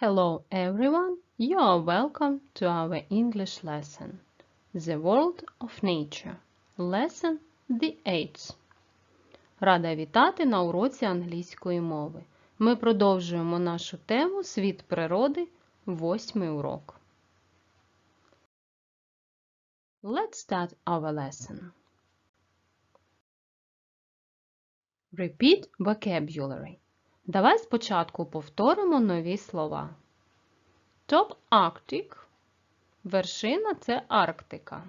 Hello everyone, you are welcome to our English lesson. The World of Nature. Lesson The Eighth. Рада вітати на уроці англійської мови. Ми продовжуємо нашу тему Світ природи, восьмий урок. Let's start our lesson. Repeat vocabulary. Давай спочатку повторимо нові слова. Top Arctic – вершина це Арктика.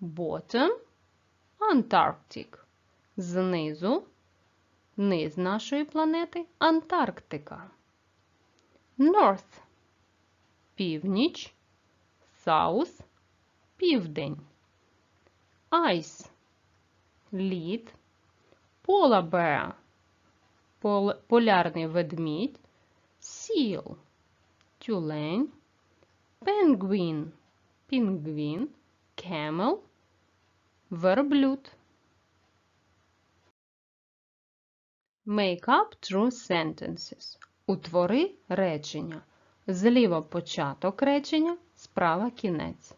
Bottom – Antarctic. Знизу – низ нашої планети Антарктика. North – північ. South – південь. Ice – лід. Polar bear – полярний ведмідь, seal – тюлень, penguin – пінгвін, camel – верблюд. Make up true sentences. Утвори речення. Зліва початок речення, справа кінець.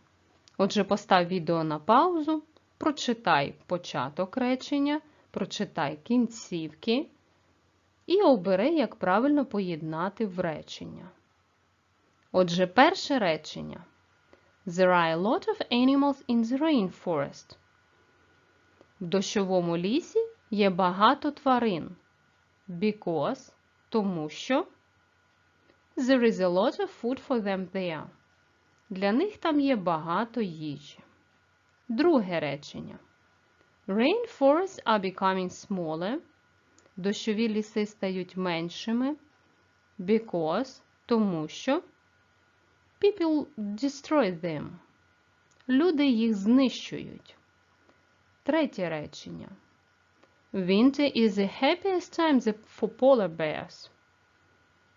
Отже, постав відео на паузу, прочитай початок речення, прочитай кінцівки і обери, як правильно поєднати в речення. Отже, перше речення. There are a lot of animals in the rainforest. В дощовому лісі є багато тварин. Because – тому що There is a lot of food for them there. Для них там є багато їжі. Друге речення. Rainforests are becoming smaller. Дощові ліси стають меншими. Because – тому що People destroy them. Люди їх знищують. Третє речення. Winter is the happiest time for polar bears.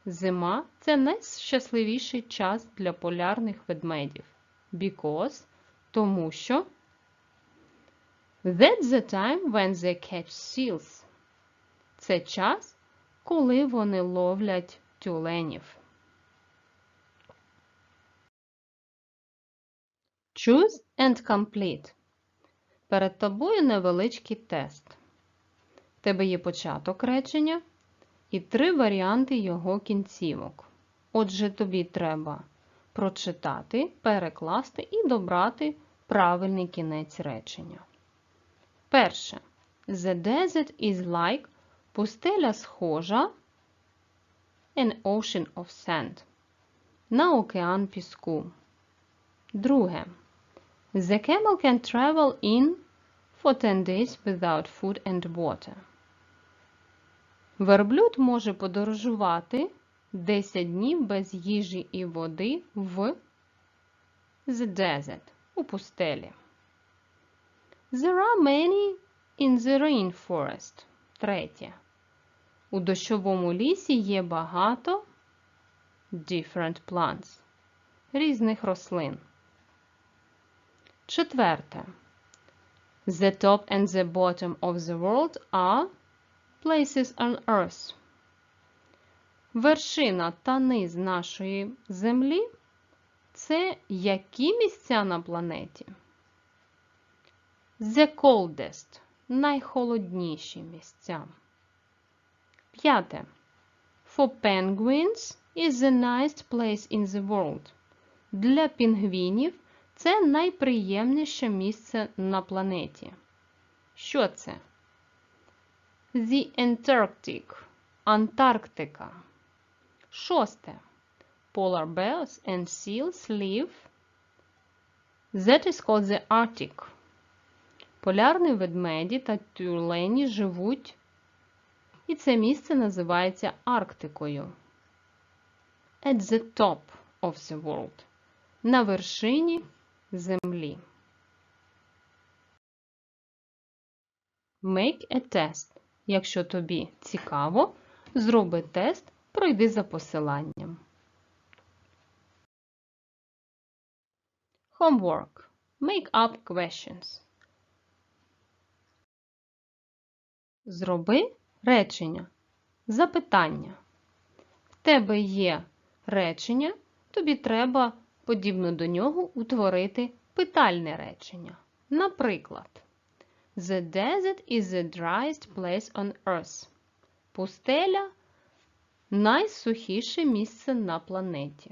Зима – це найщасливіший час для полярних ведмедів. Because – тому що That's the time when they catch seals. Це час, коли вони ловлять тюленів. Choose and complete. Перед тобою невеличкий тест. В тебе є початок речення і три варіанти його кінцівок. Отже, тобі треба прочитати, перекласти і добрати правильний кінець речення. Перше. The desert is like пустеля схожа an ocean of sand. На океан піску. Друге. The camel can travel in for 10 days without food and water. Верблюд може подорожувати 10 днів без їжі і води в the desert у пустелі. There are many in the rainforest. Третє. У дощовому лісі є багато different plants різних рослин. Четверте. The top and the bottom of the world are places on earth. Вершина та низ нашої землі це які місця на планеті? The coldest найхолодніші місця. П'яте. For penguins is the nicest place in the world. Для пінгвінів це найприємніше місце на планеті. Що це? The Antarctic. Антарктика. Шосте. Polar bears and seals live. That is called the Arctic. Полярні ведмеді та тюлені живуть, і це місце називається Арктикою. At the top of the world. На вершині землі. Make a test. Якщо тобі цікаво, зроби тест, пройди за посиланням. Homework. Make up questions. Зроби речення. Запитання. В тебе є речення, тобі треба, подібно до нього, утворити питальне речення. Наприклад, The desert is the driest place on earth. Пустеля найсухіше місце на планеті.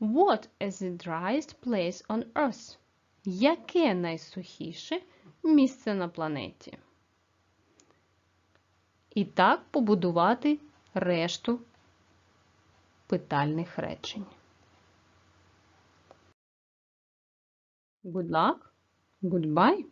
What is the driest place on earth? Яке найсухіше місце на планеті? І так побудувати решту питальних речень. Good luck. Goodbye.